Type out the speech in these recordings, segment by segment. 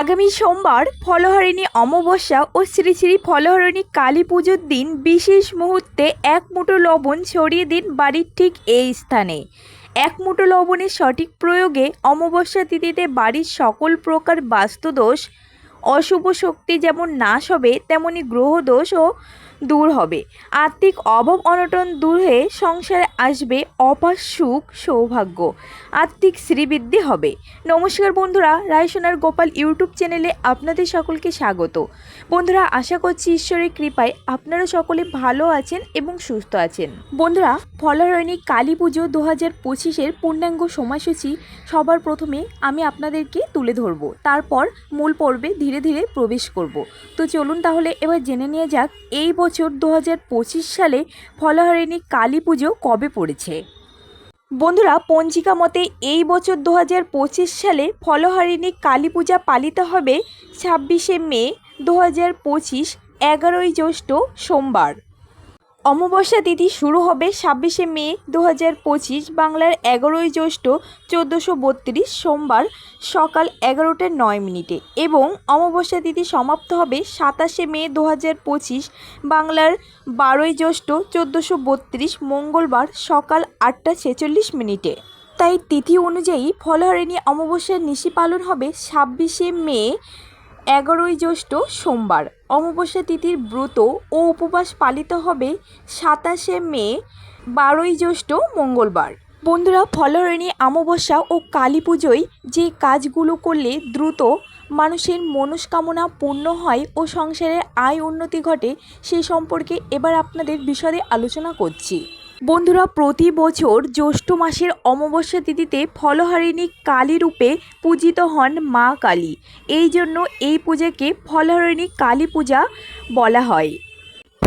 আগামী সোমবার ফলহরিণী অমাবস্যা ও শ্রী শ্রী ফলহরিণী কালী পুজোর দিন বিশেষ মুহূর্তে এক মুঠো লবণ ছড়িয়ে দিন বাড়ির ঠিক এই স্থানে। এক মুঠো লবণের সঠিক প্রয়োগে অমাবস্যা তিথিতে বাড়ির সকল প্রকার বাস্তুদোষ, অশুভ শক্তি যেমন নাশ হবে, তেমনি গ্রহদোষও দূর হবে। আর্থিক অভাব অনটন দূর হয়ে সংসারে আসবে অপার সুখ, সৌভাগ্য। আর্থিক শ্রীবৃদ্ধি হবে। নমস্কার বন্ধুরা, রায়সোনার গোপাল ইউটিউব চ্যানেলে আপনাদের সকলকে স্বাগত। বন্ধুরা, আশা করছি ঈশ্বরের কৃপায় আপনারা সকলে ভালো আছেন এবং সুস্থ আছেন। বন্ধুরা, ফলারণী কালী পুজো দু হাজার পঁচিশের পূর্ণাঙ্গ সময়সূচি সবার প্রথমে আমি আপনাদেরকে তুলে ধরব। তারপর মূল পর্বে ধীরে ধীরে প্রবেশ করব। তো চলুন তাহলে এবার জেনে নিয়ে যাক, এই বছর দু হাজার পঁচিশ সালে ফলাহারিণী কালী পুজো কবে পড়েছে? বন্ধুরা, পঞ্জিকা মতে এই বছর দু হাজার পঁচিশ সালে ফলহারিণী কালী পূজা পালিত হবে ছাব্বিশে মে দু হাজার পঁচিশ, এগারোই জ্যৈষ্ঠ সোমবার। অমাবস্যা তিথি শুরু হবে ছাব্বিশে মে দু হাজার পঁচিশ বাংলার এগারোই জ্যৈষ্ঠ চোদ্দোশো বত্রিশ সোমবার সকাল এগারোটা নয় মিনিটে এবং অমাবস্যা তিথি সমাপ্ত হবে সাতাশে মে দু হাজার পঁচিশ বাংলার বারোই জ্যৈষ্ঠ চোদ্দোশো বত্রিশ মঙ্গলবার সকাল আটটা ছেচল্লিশ মিনিটে। তাই তিথি অনুযায়ী ফলহারিণী অমাবস্যার নিশি পালন হবে ছাব্বিশে মে এগারোই জ্যৈষ্ঠ সোমবার, অমাবস্যা তিথির ব্রত ও উপবাস পালিত হবে সাতাশে মে, বারোই জ্যৈষ্ঠ মঙ্গলবার। বন্ধুরা ফলহারিণী অমাবস্যা ও কালী পুজোয় যে কাজগুলো করলে দ্রুত মানুষের মনস্কামনা পূর্ণ হয় ও সংসারের আয় উন্নতি ঘটে, সে সম্পর্কে এবার আপনাদের বিশদে আলোচনা করছি। বন্ধুরা, প্রতি বছর জ্যৈষ্ঠ মাসের অমাবস্যা তিথিতে ফলহারিণী কালী রূপে পূজিত হন মা কালী। এই জন্য এই পূজাকে ফলহারিণী কালী পূজা বলা হয়।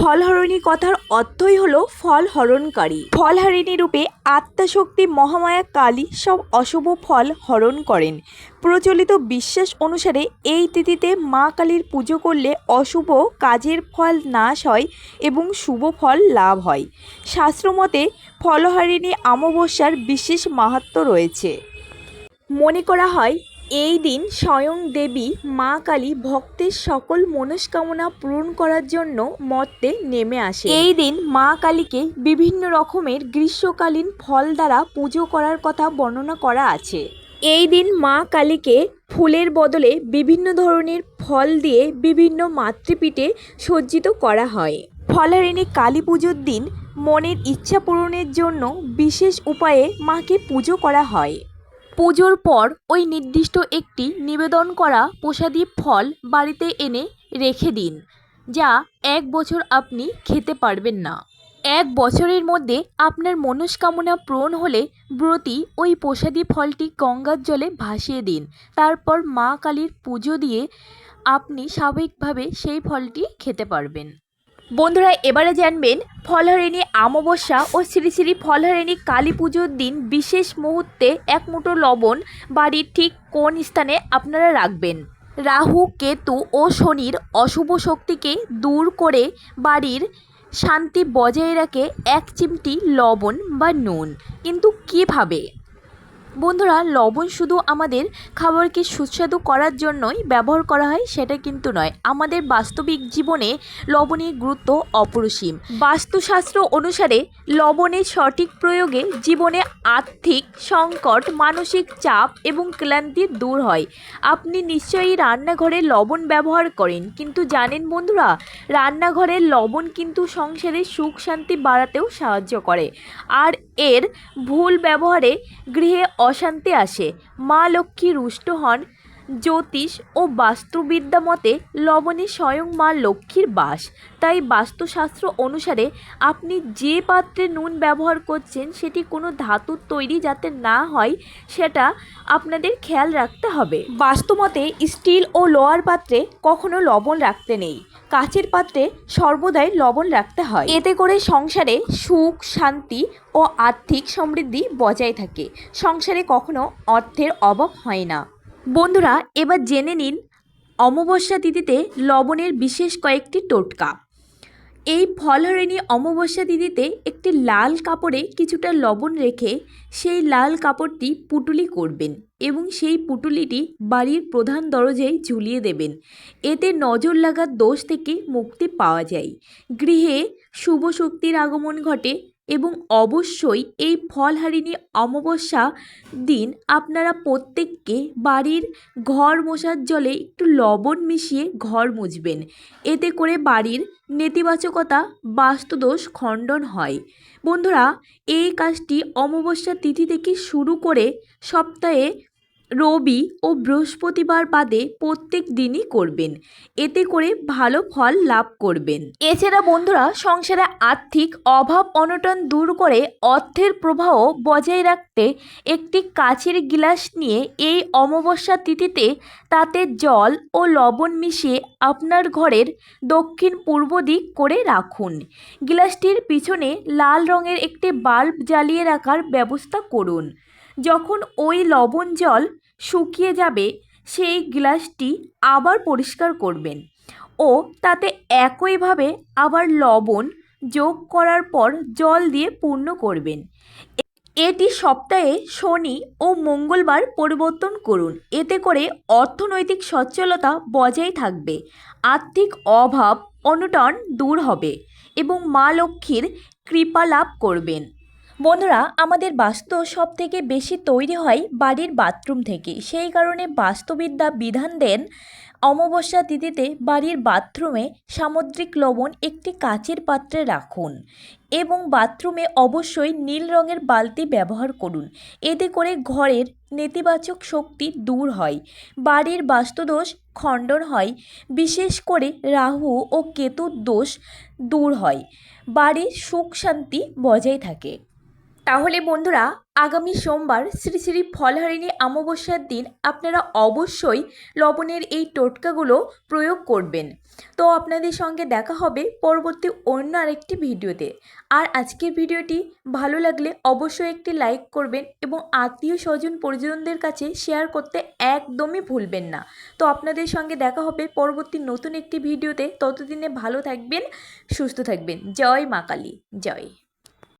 ফলহরণী কথার অর্থই হলো ফল হরণকারী ফলহারিণী রূপে আত্মাশক্তি, মহামায়া, কালী সব অশুভ ফল হরণ করেন। প্রচলিত বিশ্বাস অনুসারে এই তিথিতে মা কালীর পুজো করলে অশুভ কাজের ফল নাশ হয় এবং শুভ ফল লাভ হয়। শাস্ত্রমতে ফলহারিণী অমাবস্যার বিশেষ মাহাত্ম্য রয়েছে। মনে করা হয় এই দিন স্বয়ং দেবী মা কালী ভক্তের সকল মনস্কামনা পূরণ করার জন্য মর্তে নেমে আসে এই দিন মা কালীকে বিভিন্ন রকমের গ্রীষ্মকালীন ফল দ্বারা পুজো করার কথা বর্ণনা করা আছে। এই দিন মা কালীকে ফুলের বদলে বিভিন্ন ধরনের ফল দিয়ে বিভিন্ন মাতৃপীঠে সজ্জিত করা হয়। ফলারিণী কালী পুজোর দিন মনের ইচ্ছা পূরণের জন্য বিশেষ উপায়ে মাকে পুজো করা হয়। পুজোর পর ওই নির্দিষ্ট একটি নিবেদন করা প্রসাদী ফল বাড়িতে এনে রেখে দিন, যা এক বছর আপনি খেতে পারবেন না। এক বছরের মধ্যে আপনার মনস্কামনা পূরণ হলে ব্রতী ওই প্রসাদী ফলটি গঙ্গার জলে ভাসিয়ে দিন। তারপর মা কালীর পুজো দিয়ে আপনি স্বাভাবিকভাবে সেই ফলটি খেতে পারবেন। বন্ধুরা, এবারে জানবেন ফলহারিণী অমাবস্যা ও শ্রী শ্রী ফলহারিণী কালী পুজোর দিন বিশেষ মুহূর্তে এক মুঠো লবণ বাড়ির ঠিক কোন স্থানে আপনারা রাখবেন? রাহু, কেতু ও শনির অশুভ শক্তিকে দূর করে বাড়ির শান্তি বজায় রাখে এক চিমটি লবণ বা নুন। কিন্তু কীভাবে? বন্ধুরা, লবণ শুধু আমাদের খাবারকে সুস্বাদু করার জন্যই ব্যবহার করা হয়, সেটা কিন্তু নয়। আমাদের বাস্তবিক জীবনে লবণের গুরুত্ব অপরিসীম। বাস্তুশাস্ত্র অনুসারে লবণের সঠিক প্রয়োগে জীবনে আর্থিক সংকট, মানসিক চাপ এবং ক্লান্তি দূর হয়। আপনি নিশ্চয়ই রান্নাঘরে লবণ ব্যবহার করেন, কিন্তু জানেন বন্ধুরা রান্নাঘরের লবণ কিন্তু সংসারে সুখ শান্তি বাড়াতেও সাহায্য করে। আর এর ভুল ব্যবহারে গৃহে অশান্তি আসে। মা লক্ষ্মী রুষ্ট হন জ্যোতিষ ও বাস্তুবিদ্যা মতে লবণে স্বয়ং মা লক্ষ্মীর বাস। তাই বাস্তুশাস্ত্র অনুসারে আপনি যে পাত্রে নুন ব্যবহার করছেন, সেটি কোনো ধাতুর তৈরি যাতে না হয়, সেটা আপনাদের খেয়াল রাখতে হবে। বাস্তুমতে স্টিল ও লোয়ার পাত্রে কখনো লবণ রাখতে নেই। কাচের পাত্রে সর্বদাই লবণ রাখতে হয়। এতে করে সংসারে সুখ, শান্তি ও আর্থিক সমৃদ্ধি বজায় থাকে। সংসারে কখনো অর্থের অভাব হয় না। বন্ধুরা, এবার জেনে নিন অমাবস্যা তিথিতে লবণের বিশেষ কয়েকটি টোটকা। এই ফলহারিণী অমাবস্যা তিথিতে একটি লাল কাপড়ে কিছুটা লবণ রেখে সেই লাল কাপড়টি পুটুলি করবেন এবং সেই পুটুলিটি বাড়ির প্রধান দরজায় ঝুলিয়ে দেবেন। এতে নজর লাগার দোষ থেকে মুক্তি পাওয়া যায়। গৃহে শুভ শক্তির আগমন ঘটে এবং অবশ্যই এই ফলহারিণী অমাবস্যা দিন আপনারা প্রত্যেককে বাড়ির ঘর মশার জলে একটু লবণ মিশিয়ে ঘর মুছবেন। এতে করে বাড়ির নেতিবাচকতা, বাস্তুদোষ খণ্ডন হয়। বন্ধুরা, এই কাজটি অমাবস্যা তিথি থেকে শুরু করে সপ্তাহে রবি ও বৃহস্পতিবার বাদে প্রত্যেক দিনই করবেন। এতে করে ভালো ফল লাভ করবেন। এছাড়া বন্ধুরা, সংসারে আর্থিক অভাব অনটন দূর করে অর্থের প্রবাহ বজায় রাখতে একটি কাচের গিলাস নিয়ে এই অমাবস্যা তিথিতে তাতে জল ও লবণ মিশিয়ে আপনার ঘরের দক্ষিণ পূর্ব দিক করে রাখুন। গিলাসটির পিছনে লাল রঙের একটি বাল্ব জ্বালিয়ে রাখার ব্যবস্থা করুন। যখন ওই লবণ জল শুকিয়ে যাবে, সেই গ্লাসটি আবার পরিষ্কার করবেন। ও তাতে একইভাবে আবার লবণ যোগ করার পর জল দিয়ে পূর্ণ করবেন। এটি সপ্তাহে শনি ও মঙ্গলবার পরিবর্তন করুন। এতে করে অর্থনৈতিক সচ্ছলতা বজায় থাকবে, আর্থিক অভাব অনটন দূর হবে এবং মা লক্ষ্মীর কৃপা লাভ করবেন। বন্ধুরা, আমাদের বাস্তু সব থেকে বেশি তৈরি হয় বাড়ির বাথরুম থেকে। সেই কারণে বাস্তুবিদ্যা বিধান দেন অমাবস্যা তিথিতে বাড়ির বাথরুমে সামুদ্রিক লবণ একটি কাচের পাত্রে রাখুন এবং বাথরুমে অবশ্যই নীল রঙের বালতি ব্যবহার করুন। এতে করে ঘরের নেতিবাচক শক্তি দূর হয়। বাড়ির বাস্তুদোষ খণ্ডন হয়, বিশেষ করে রাহু ও কেতুর দোষ দূর হয়। বাড়ির সুখ শান্তি বজায় থাকে। তাহলে বন্ধুরা, আগামী সোমবার শ্রী শ্রী ফলহারিণী অমাবস্যার দিন আপনারা অবশ্যই লবণের এই টোটকাগুলো প্রয়োগ করবেন। তো আপনাদের সঙ্গে দেখা হবে পরবর্তী অন্য আরেকটি ভিডিওতে। আর আজকের ভিডিওটি ভালো লাগলে অবশ্যই একটি লাইক করবেন এবং আত্মীয় স্বজন পরিজনদের কাছে শেয়ার করতে একদমই ভুলবেন না। তো আপনাদের সঙ্গে দেখা হবে পরবর্তী নতুন একটি ভিডিওতে। ততদিনে ভালো থাকবেন, সুস্থ থাকবেন। জয় মা কালী, জয়।